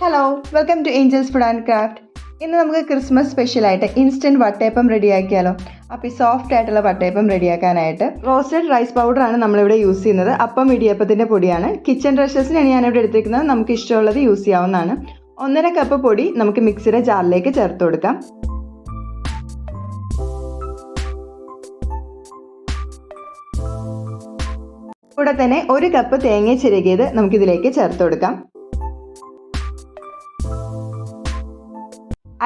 Hello welcome to angels food and craft ഇന്ന് നമുക്ക് Christmas സ്പെഷ്യലായിട്ട് ഇൻസ്റ്റന്റ് വട്ടയപ്പം റെഡിയാക്കിയാലോ അപ്പോൾ ഈ സോഫ്റ്റ് ആയിട്ടുള്ള വട്ടയപ്പം റെഡിയാക്കാനായിട്ട് റോസ്റ്റഡ് റൈസ് പൗഡറാണ് നമ്മളിവിടെ യൂസ് ചെയ്യുന്നത്. അപ്പം ഇടിയപ്പത്തിന്റെ പൊടിയാണ്. കിച്ചൺ ഡ്രഷസിനാണ് ഞാനിവിടെ എടുത്തിരിക്കുന്നത്. നമുക്ക് ഇഷ്ടമുള്ളത് യൂസ് ചെയ്യാവുന്നതാണ്. ഒന്നര കപ്പ് പൊടി നമുക്ക് മിക്സിയുടെ ജാറിലേക്ക് ചേർത്ത് കൊടുക്കാം. കൂടെ തന്നെ ഒരു കപ്പ് തേങ്ങ ചിരകിയത് നമുക്കിതിലേക്ക് ചേർത്ത് കൊടുക്കാം.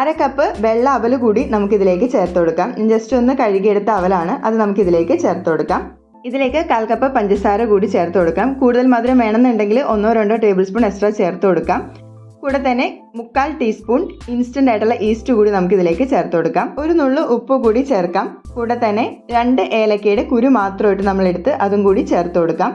അര കപ്പ് വെള്ള അവൽ കൂടി നമുക്കിതിലേക്ക് ചേർത്ത് കൊടുക്കാം. ജസ്റ്റ് ഒന്ന് കഴുകിയെടുത്ത അവലാണ് അത് നമുക്കിതിലേക്ക് ചേർത്ത് കൊടുക്കാം. ഇതിലേക്ക് കാൽ കപ്പ് പഞ്ചസാര കൂടി ചേർത്ത് കൊടുക്കാം. കൂടുതൽ മധുരം വേണമെന്നുണ്ടെങ്കിൽ ഒന്നോ രണ്ടോ ടേബിൾ സ്പൂൺ എക്സ്ട്രാ ചേർത്ത് കൊടുക്കാം. കൂടെ തന്നെ മുക്കാൽ ടീസ്പൂൺ ഇൻസ്റ്റന്റ് ആയിട്ടുള്ള ഈസ്റ്റ് കൂടി നമുക്ക് ഇതിലേക്ക് ചേർത്ത് കൊടുക്കാം. ഒരു നുള്ളു ഉപ്പ് കൂടി ചേർക്കാം. കൂടെ തന്നെ രണ്ട് ഏലക്കയുടെ കുരു മാത്രമായിട്ട് നമ്മൾ എടുത്ത് അതും കൂടി ചേർത്ത് കൊടുക്കാം.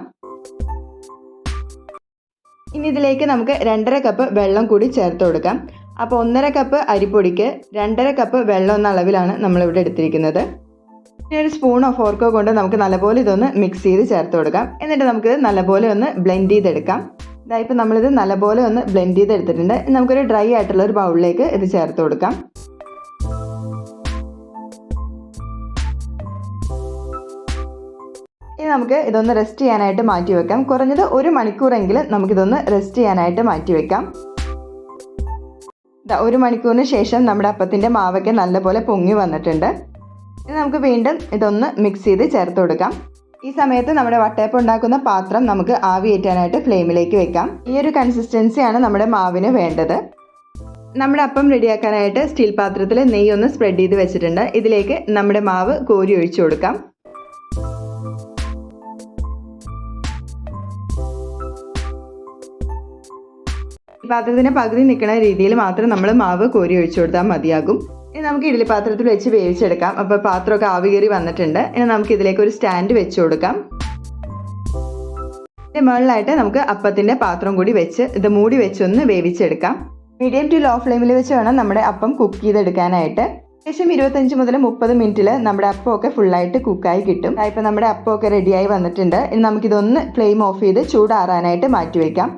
ഇനി ഇതിലേക്ക് നമുക്ക് രണ്ടര കപ്പ് വെള്ളം കൂടി ചേർത്ത് കൊടുക്കാം. അപ്പോൾ ഒന്നര കപ്പ് അരിപ്പൊടിക്ക് രണ്ടര കപ്പ് വെള്ളം എന്ന അളവിലാണ് നമ്മളിവിടെ എടുത്തിരിക്കുന്നത്. പിന്നെ ഒരു സ്പൂണോ ഫോർക്കോ കൊണ്ട് നമുക്ക് നല്ലപോലെ ഇതൊന്ന് മിക്സ് ചെയ്ത് ചേർത്ത് കൊടുക്കാം. എന്നിട്ട് നമുക്ക് നല്ലപോലെ ഒന്ന് ബ്ലെൻഡ് ചെയ്തെടുക്കാം. ഇതായിപ്പോൾ നമ്മളിത് നല്ലപോലെ ഒന്ന് ബ്ലെൻഡ് ചെയ്തെടുത്തിട്ടുണ്ട്. നമുക്കൊരു ഡ്രൈ ആയിട്ടുള്ള ഒരു ബൗളിലേക്ക് ഇത് ചേർത്ത് കൊടുക്കാം. ഇനി നമുക്ക് ഇതൊന്ന് റെസ്റ്റ് ചെയ്യാനായിട്ട് മാറ്റി വെക്കാം. കുറഞ്ഞത് ഒരു മണിക്കൂറെങ്കിലും നമുക്കിതൊന്ന് റെസ്റ്റ് ചെയ്യാനായിട്ട് മാറ്റി വെക്കാം. ഒരു മണിക്കൂറിന് ശേഷം നമ്മുടെ അപ്പത്തിന്റെ മാവൊക്കെ നല്ലപോലെ പൊങ്ങി വന്നിട്ടുണ്ട്. ഇനി നമുക്ക് വീണ്ടും ഇതൊന്ന് മിക്സ് ചെയ്ത് ചേർത്ത് കൊടുക്കാം. ഈ സമയത്ത് നമ്മുടെ വട്ടയപ്പം ഉണ്ടാക്കുന്ന പാത്രം നമുക്ക് ആവിയേറ്റാനായിട്ട് ഫ്ലെയിമിലേക്ക് വെക്കാം. ഈ ഒരു കൺസിസ്റ്റൻസിയാണ് നമ്മുടെ മാവിന് വേണ്ടത്. നമ്മുടെ അപ്പം റെഡിയാക്കാനായിട്ട് സ്റ്റീൽ പാത്രത്തിൽ നെയ്യൊന്ന് സ്പ്രെഡ് ചെയ്ത് വെച്ചിട്ടുണ്ട്. ഇതിലേക്ക് നമ്മുടെ മാവ് കോരി ഒഴിച്ചു കൊടുക്കാം. പാത്രത്തിന്റെ പകുതി നിൽക്കുന്ന രീതിയിൽ മാത്രം നമ്മൾ മാവ് കോരി ഒഴിച്ചു കൊടുത്താൽ മതിയാകും. ഇനി നമുക്ക് ഇഡ്ഡലി പാത്രത്തിൽ വെച്ച് വേവിച്ചെടുക്കാം. അപ്പോൾ പാത്രമൊക്കെ ആവി കയറി വന്നിട്ടുണ്ട്. ഇനി നമുക്ക് ഇതിലേക്ക് ഒരു സ്റ്റാൻഡ് വെച്ച് കൊടുക്കാം. ഇതിന്റെ മുകളിലായിട്ട് നമുക്ക് അപ്പത്തിന്റെ പാത്രം കൂടി വെച്ച് ഇത് മൂടി വെച്ചൊന്ന് വേവിച്ചെടുക്കാം. മീഡിയം ടു ലോ ഫ്ലെയിമിൽ വെച്ച് വേണം നമ്മുടെ അപ്പം കുക്ക് ചെയ്തെടുക്കാനായിട്ട്. ഏകദേശം ഇരുപത്തഞ്ച് മുതൽ മുപ്പത് മിനിറ്റിൽ നമ്മുടെ അപ്പമൊക്കെ ഫുള്ളായിട്ട് കുക്കായി കിട്ടും. ഇപ്പം നമ്മുടെ അപ്പമൊക്കെ റെഡിയായി വന്നിട്ടുണ്ട്. ഇനി നമുക്കിതൊന്ന് ഫ്ലെയിം ഓഫ് ചെയ്ത് ചൂടാറാനായിട്ട് മാറ്റി വയ്ക്കാം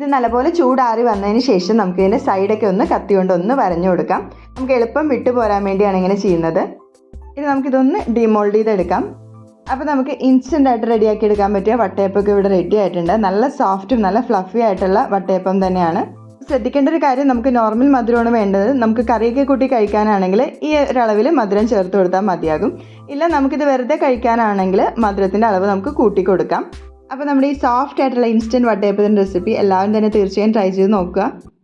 ഇത് നല്ലപോലെ ചൂടാറി വന്നതിന് ശേഷം നമുക്ക് ഇതിന്റെ സൈഡൊക്കെ ഒന്ന് കത്തി കൊണ്ട് ഒന്ന് വരഞ്ഞു കൊടുക്കാം. നമുക്ക് എളുപ്പം വിട്ടു പോരാൻ വേണ്ടിയാണ് ഇങ്ങനെ ചെയ്യുന്നത്. ഇത് നമുക്കിതൊന്ന് ഡിമോൾഡ് ചെയ്തെടുക്കാം. അപ്പോൾ നമുക്ക് ഇൻസ്റ്റന്റ് ആയിട്ട് റെഡിയാക്കി എടുക്കാൻ പറ്റിയ വട്ടയപ്പൊക്കെ ഇവിടെ റെഡി ആയിട്ടുണ്ട്. നല്ല സോഫ്റ്റും നല്ല ഫ്ലഫി ആയിട്ടുള്ള വട്ടയപ്പം തന്നെയാണ്. ശ്രദ്ധിക്കേണ്ട ഒരു കാര്യം നമുക്ക് നോർമൽ മധുരമാണ് വേണ്ടത്. നമുക്ക് കറിയൊക്കെ കൂട്ടി കഴിക്കാനാണെങ്കിൽ ഈ ഒരളവിൽ മധുരം ചേർത്ത് കൊടുത്താൽ മതിയാകും. ഇല്ല നമുക്കിത് വെറുതെ കഴിക്കാനാണെങ്കിൽ മധുരത്തിന്റെ അളവ് നമുക്ക് കൂട്ടി കൊടുക്കാം. അപ്പോൾ നമ്മുടെ ഈ സോഫ്റ്റ് ആയിട്ടുള്ള ഇൻസ്റ്റന്റ് വട്ടയപ്പത്തിന്റെ റെസിപ്പി എല്ലാവരും തന്നെ തീർച്ചയായും ട്രൈ ചെയ്ത് നോക്കുക.